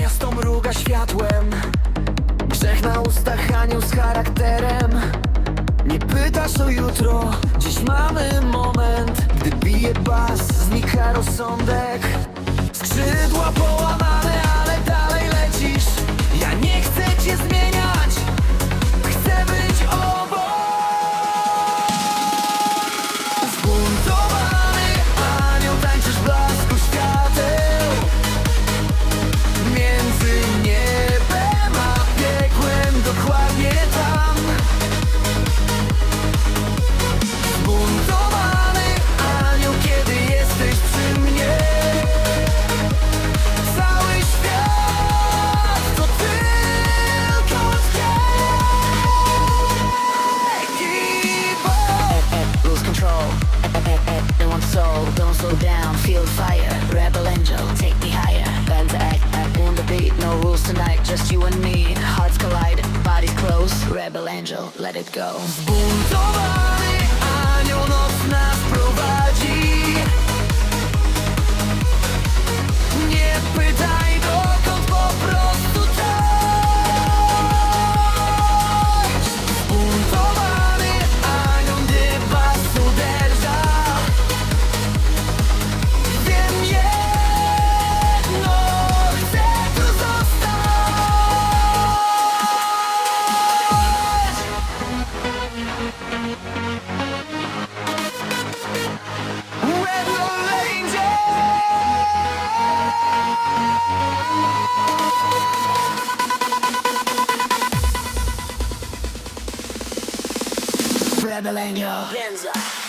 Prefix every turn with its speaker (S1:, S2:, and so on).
S1: Miasto mruga światłem. Grzech na ustach, anioł z charakterem. Nie pytasz o jutro Dziś mamy moment. Gdy bije bas, znika rozsądek
S2: slow down, feel fire. Rebel angel, take me higher. Bend to act, act on the beat. No rules tonight, just you and me. Hearts collide, bodies close. Rebel angel, let it go.
S1: Buntowany rebel angel.
S2: Benza.